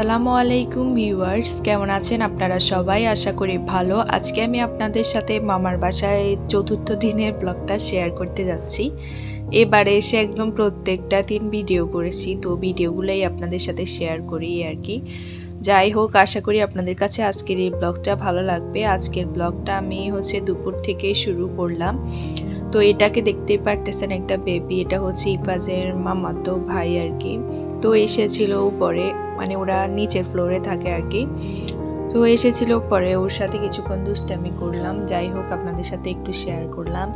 আসসালামু আলাইকুম ভিউয়ার্স, কেমন আছেন আপনারা সবাই? আশা করি ভালো। আজকে আমি আপনাদের সাথে মামার বাসায় চতুর্থ দিনের ব্লগটা শেয়ার করতে যাচ্ছি। এবারে এসে একদম প্রত্যেকটা দিন ভিডিও করেছি, তো ভিডিওগুলোই আপনাদের সাথে শেয়ার করি আর কি। যাই হোক, আশা করি আপনাদের কাছে আজকের এই ব্লগটা ভালো লাগবে। আজকের ব্লগটা আমি হচ্ছে দুপুর থেকে শুরু করলাম। তো এটাকে দেখতেই পারতেছেন একটা বেবি এটা হচ্ছে ইফাজের মামাতো ভাই আর কি তো এসেছিল পরে মানে ওরা নিচের ফ্লোরে থাকে আর কি তো এসেছিল পরে ওর সাথে কিছুক্ষণ দুষ্টামি করলাম। যাই হোক, আপনাদের সাথে একটু শেয়ার করলাম।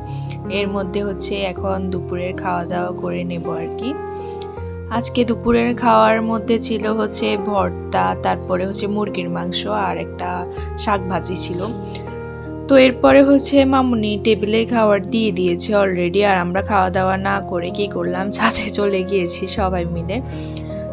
এর মধ্যে হচ্ছে এখন দুপুরের খাওয়া দাওয়া করে নেব আর কি আজকে দুপুরের খাওয়ার মধ্যে ছিল হচ্ছে ভর্তা, তারপরে হচ্ছে মুরগির মাংস আর একটা শাক ভাজি ছিল। তো এরপরে হচ্ছে মামুনি টেবিলে খাবার দিয়ে দিয়েছে অলরেডি আর আমরা খাওয়া দাওয়া না করে কি করলাম? ছাদে চলে গিয়েছি সবাই মিলে।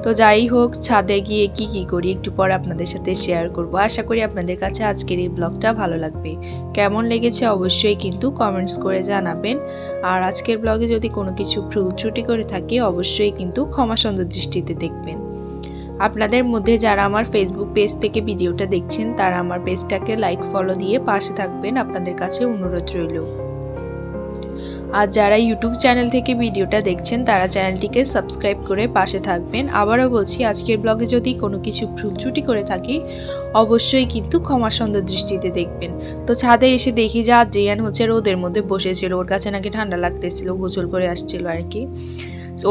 তো যাই হোক, ছাদে গিয়ে কি কি করি একটু পরে আপনাদের সাথে শেয়ার করব। আশা করি আপনাদের কাছে আজকের এই ব্লগটা ভালো লাগবে। কেমন লেগেছে অবশ্যই কিন্তু কমেন্টস করে জানাবেন। আর আজকের ব্লগে যদি কোনো কিছু ভুল ত্রুটি করে থাকি, অবশ্যই কিন্তু ক্ষমা সুন্দর দৃষ্টিতে দেখবেন। আপনাদের মধ্যে যারা আমার ফেসবুক পেজ থেকে ভিডিওটা দেখছেন, তারা আমার পেজটাকে লাইক ফলো দিয়ে পাশে থাকবেন। আপনাদের কাছে অনুরোধ রইল। আর যারা ইউটিউব চ্যানেল থেকে ভিডিওটা দেখছেন, তারা চ্যানেলটিকে সাবস্ক্রাইব করে পাশে থাকবেন। আবারও বলছি, আজকের ব্লগে যদি কোনো কিছু ভুল ত্রুটি করে থাকি, অবশ্যই কিন্তু ক্ষমা সুন্দর দৃষ্টিতে দেখবেন। তো ছাদে এসে দেখি যে আদ্রিয়ান হচ্ছে রোদের মধ্যে বসেছিল। ওর কাছে নাকি ঠান্ডা লাগতেছিল, গোসল করে আসছিল আর কি।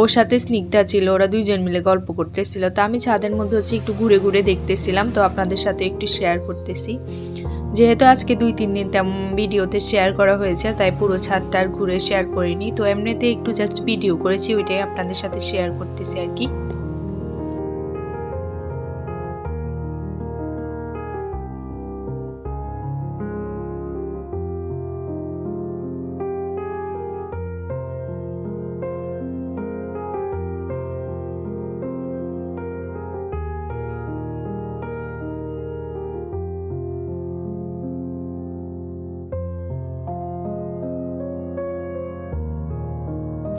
ওর সাথে স্নিগ্ধা ছিল, ওরা দুইজন মিলে গল্প করতেছিল। তো আমি ছাদের মধ্যে হচ্ছে একটু ঘুরে ঘুরে দেখতেছিলাম, তো আপনাদের সাথে একটু শেয়ার করতেছি। যেহেতু আজকে দুই তিন দিন তেমন ভিডিওতে শেয়ার করা হয়েছে, তাই পুরো ছাদটা আর ঘুরে শেয়ার করিনি। তো এমনিতে একটু জাস্ট ভিডিও করেছি, ওইটাই আপনাদের সাথে শেয়ার করতেছি আর কি।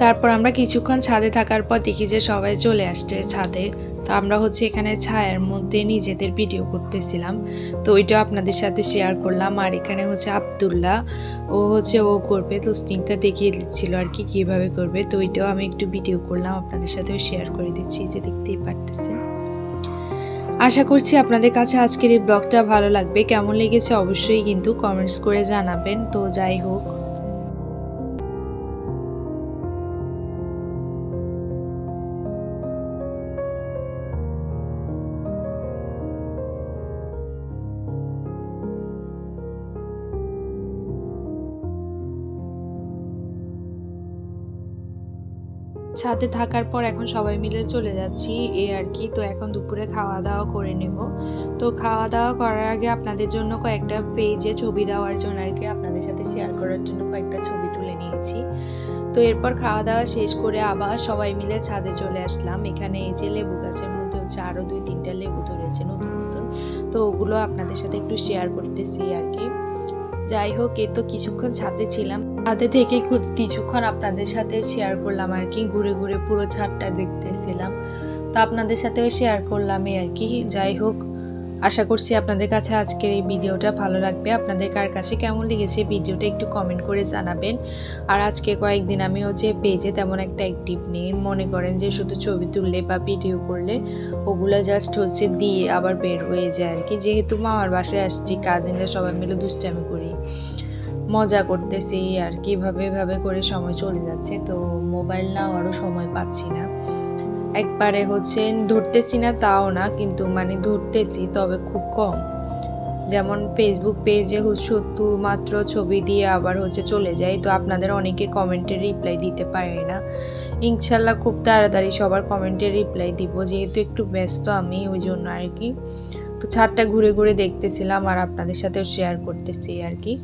তারপর আমরা কিছুক্ষণ ছাদে থাকার পর দেখি যে সবাই চলে আসছে ছাদে। তো আমরা হচ্ছে এখানে ছায়ার মধ্যে নিজেদের ভিডিও করতেছিলাম। তো ওইটাও আপনাদের সাথে শেয়ার করলাম। আর এখানে হচ্ছে আবদুল্লাহ, ও হচ্ছে ও করবে। তো স্নিংটা দেখিয়ে দিচ্ছিল আর কি, কীভাবে করবে। তো ওইটাও আমি একটু ভিডিও করলাম, আপনাদের সাথেও শেয়ার করে দিচ্ছি যে দেখতেই পারতেছেন। আশা করছি আপনাদের কাছে আজকের এই ব্লগটা ভালো লাগবে। কেমন লেগেছে অবশ্যই কিন্তু কমেন্টস করে জানাবেন। তো যাই হোক। ছাদে থাকার পর এখন সবাই মিলে চলে যাচ্ছি, এ আর কি। তো এখন দুপুরে খাওয়া দাওয়া করে নেব। তো খাওয়া দাওয়া করার আগে আপনাদের জন্য কয়েকটা পেজে ছবি দেওয়ার জন্য আর কি আপনাদের সাথে শেয়ার করার জন্য কয়েকটা ছবি তুলে নিয়েছি। তো এরপর খাওয়া দাওয়া শেষ করে আবার সবাই মিলে ছাদে চলে আসলাম। এখানে এই যে লেবু গাছের মধ্যে হচ্ছে আরও দুই তিনটা লেবু ধরেছে নতুন নতুন। তো ওগুলো আপনাদের সাথে একটু শেয়ার করতেছি আর কি। যাই হোক, এ তো কিছুক্ষণ ছাদে ছিলাম। ছাদে থেকে কিছুক্ষণ আপনাদের সাথে শেয়ার করলাম আর কি, ঘুরে ঘুরে পুরো ছাদটা দেখতেছিলাম। তো আপনাদের সাথেও শেয়ার করলামই আর কি, যাই হোক। আশা করছি আপনাদের কাছে আজকের এই ভিডিওটা ভালো লাগবে। আপনাদের কার কাছে কেমন লেগেছে ভিডিওটা একটু কমেন্ট করে জানাবেন। আর আজকে কয়েকদিন আমি হচ্ছে পেজে তেমন একটা অ্যাক্টিভ নেই। মনে করেন যে শুধু ছবি তুললে বা ভিডিও করলে ওগুলো জাস্ট হচ্ছে দিয়ে আবার বের হয়ে যায় আর কি যেহেতু মামার বাসায় আসছি কাজিনরা সবাই মিলে দুষ্টামি করি। মজা করতেছি আর কীভাবে ভাবে করে সময় চলে যাচ্ছে। তো মোবাইল নাও সময় পাচ্ছি না। একবারে হচ্ছে ধরতেছি না, তাও না, কিন্তু মানে ধরতেছি, তবে খুব কম। যেমন ফেসবুক পেজে শুধু মাত্র ছবি দিয়ে আবার হচ্ছে চলে যায় তো আপনাদের অনেকে কমেন্টে রিপ্লাই দিতে পারে না। ইনশাল্লাহ খুব তাড়াতাড়ি সবার কমেন্টে রিপ্লাই দিব, যেহেতু একটু ব্যস্ত আমি, ওই জন্য আর কি। তো ছাদটা ঘুরে ঘুরে দেখতেছিলাম আর আপনাদের সাথেও শেয়ার করতেছি আর কি।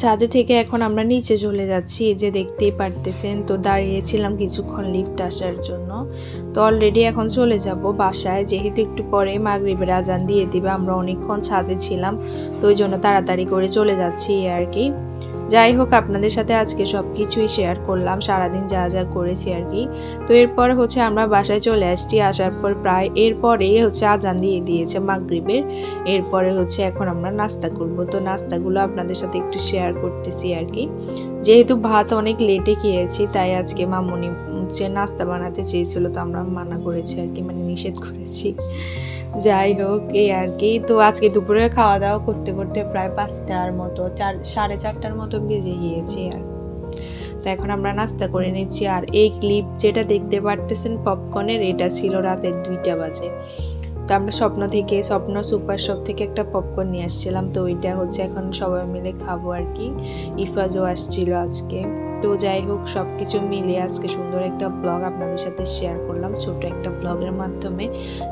ছাদে থেকে এখন আমরা নিচে চলে যাচ্ছি যে দেখতেই পারতেছেন। তো দাঁড়িয়েছিলাম কিছুক্ষণ লিফট আসার জন্য। তো অলরেডি এখন চলে যাব বাসায়, যেহেতু একটু পরে মাগরিবের আজান দিয়ে দিবে, আমরা অনেকক্ষণ ছাদে ছিলাম। তো ওই জন্য তাড়াতাড়ি করে চলে যাচ্ছি আর কি। যাই হোক, আপনাদের সাথে আজকে সব কিছুই শেয়ার করলাম, সারাদিন যা যা করেছি আর কি। তো এরপর হচ্ছে আমরা বাসায় চলে আসছি, আসার পর প্রায় এরপরে হচ্ছে আজান দিয়ে দিয়েছে মাগরিবের। এরপরে হচ্ছে এখন আমরা নাস্তা করব। তো নাস্তাগুলো আপনাদের সাথে একটু শেয়ার করতেছি আর কি। যেহেতু ভাত অনেক লেটে খেয়েছি, তাই আজকে মামুনি হচ্ছে নাস্তা বানাতে চেয়েছিল তো আমরা মানা করেছি আর কি মানে নিষেধ করেছি। যাই হোক, এই আর কি। তো আজকে দুপুরে খাওয়া দাওয়া করতে করতে প্রায় পাঁচটার মতো, চার, সাড়ে চারটার মতো বেজে গিয়েছি আর তো এখন আমরা নাস্তা করে নিচ্ছি আর এই ক্লিপ যেটা দেখতে পারতেছেন পপকর্নের, এটা ছিল রাতের দুইটা বাজে। তো আমরা স্বপ্ন থেকে, স্বপ্ন সুপার শপ থেকে একটা পপকর্ন নিয়ে আসছিলাম, তো ওইটা হচ্ছে এখন সবাই মিলে খাব আর কি। ইফাজও আসছিল আজকে। তো যাই হোক সব কিছু মিলে আজকে সুন্দর একটা ব্লগ আপনাদের সাথে শেয়ার করলাম ছোট একটা ব্লগের মাধ্যমে।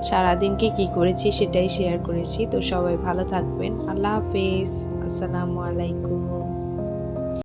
সারাদিনকে কি করেছি সেটাই শেয়ার করেছি, তো সবাই ভালো থাকবেন। আল্লাহ হাফেজ, আসসালামু আলাইকুম।